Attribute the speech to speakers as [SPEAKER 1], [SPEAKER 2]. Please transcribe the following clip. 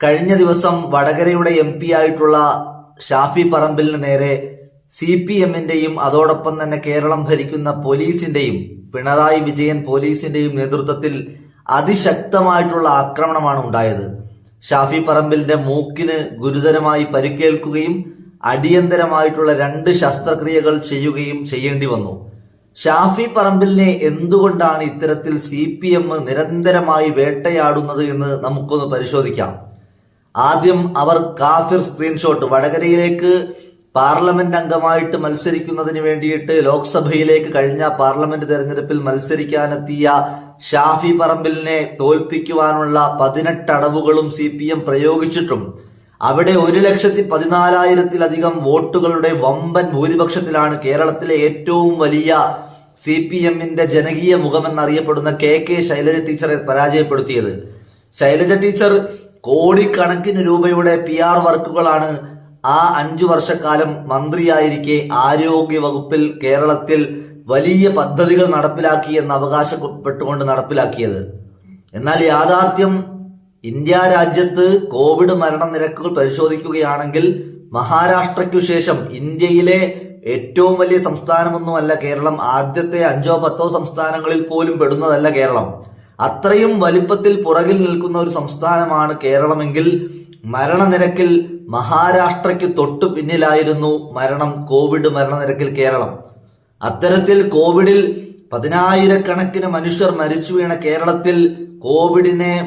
[SPEAKER 1] കഴിഞ്ഞ ദിവസം വടകരയുടെ M P ആയിട്ടുള്ള ഷാഫി പറമ്പിലിന് നേരെ സി പി എമ്മിന്റെയും അതോടൊപ്പം തന്നെ കേരളം ഭരിക്കുന്ന പോലീസിന്റെയും പിണറായി വിജയൻ പോലീസിന്റെയും നേതൃത്വത്തിൽ അതിശക്തമായിട്ടുള്ള ആക്രമണമാണ് ഉണ്ടായത്. ഷാഫി പറമ്പിലിന്റെ മൂക്കിന് ഗുരുതരമായി പരിക്കേൽക്കുകയും അടിയന്തരമായിട്ടുള്ള രണ്ട് ശസ്ത്രക്രിയകൾ ചെയ്യുകയും ചെയ്യേണ്ടി വന്നു. ഷാഫി പറമ്പിലിനെ എന്തുകൊണ്ടാണ് ഇത്തരത്തിൽ സി പി എം നിരന്തരമായി വേട്ടയാടുന്നത് എന്ന് നമുക്കൊന്ന് പരിശോധിക്കാം. ആദ്യം അവർ കാഫിർ സ്ക്രീൻഷോട്ട് വടകരയിലേക്ക് പാർലമെന്റ് അംഗമായിട്ട് മത്സരിക്കുന്നതിന് വേണ്ടിയിട്ട് ലോക്സഭയിലേക്ക് കഴിഞ്ഞ പാർലമെന്റ് തെരഞ്ഞെടുപ്പിൽ മത്സരിക്കാനെത്തിയ ഷാഫി പറമ്പിലിനെ തോൽപ്പിക്കുവാനുള്ള പതിനെട്ട് അടവുകളും സി പി എം പ്രയോഗിച്ചിട്ടും അവിടെ ഒരു ലക്ഷത്തി പതിനാലായിരത്തിലധികം വോട്ടുകളുടെ വമ്പൻ ഭൂരിപക്ഷത്തിലാണ് കേരളത്തിലെ ഏറ്റവും വലിയ സി പി എമ്മിന്റെ ജനകീയ മുഖമെന്നറിയപ്പെടുന്ന കെ കെ ശൈലജ ടീച്ചറെ പരാജയപ്പെടുത്തിയത്. ശൈലജ ടീച്ചർ കോടിക്കണക്കിന് രൂപയുടെ പി ആർ വർക്കുകളാണ് ആ അഞ്ചു വർഷക്കാലം മന്ത്രിയായിരിക്കെ ആരോഗ്യ വകുപ്പിൽ കേരളത്തിൽ വലിയ പദ്ധതികൾ നടപ്പിലാക്കി എന്ന് അവകാശപ്പെട്ടുകൊണ്ട് നടപ്പിലാക്കിയത്. എന്നാൽ യാഥാർത്ഥ്യം ഇന്ത്യ രാജ്യത്ത് കോവിഡ് മരണനിരക്കുകൾ പരിശോധിക്കുകയാണെങ്കിൽ മഹാരാഷ്ട്രയ്ക്കു ശേഷം ഇന്ത്യയിലെ ഏറ്റവും വലിയ സംസ്ഥാനമൊന്നുമല്ല കേരളം. ആദ്യത്തെ അഞ്ചോ പത്തോ സംസ്ഥാനങ്ങളിൽ പോലും പെടുന്നതല്ല കേരളം. അത്രയും വലിപ്പത്തിൽ പുറകിൽ നിൽക്കുന്ന ഒരു സംസ്ഥാനമാണ് കേരളമെങ്കിൽ മരണനിരക്കിൽ മഹാരാഷ്ട്രയ്ക്ക് തൊട്ടു പിന്നിലായിരുന്നു മരണം കോവിഡ് മരണനിരക്കിൽ കേരളം. അത്തരത്തിൽ കോവിഡിൽ പതിനായിരക്കണക്കിന് മനുഷ്യർ മരിച്ചു വീണ കേരളത്തിൽ കോവിഡിനെ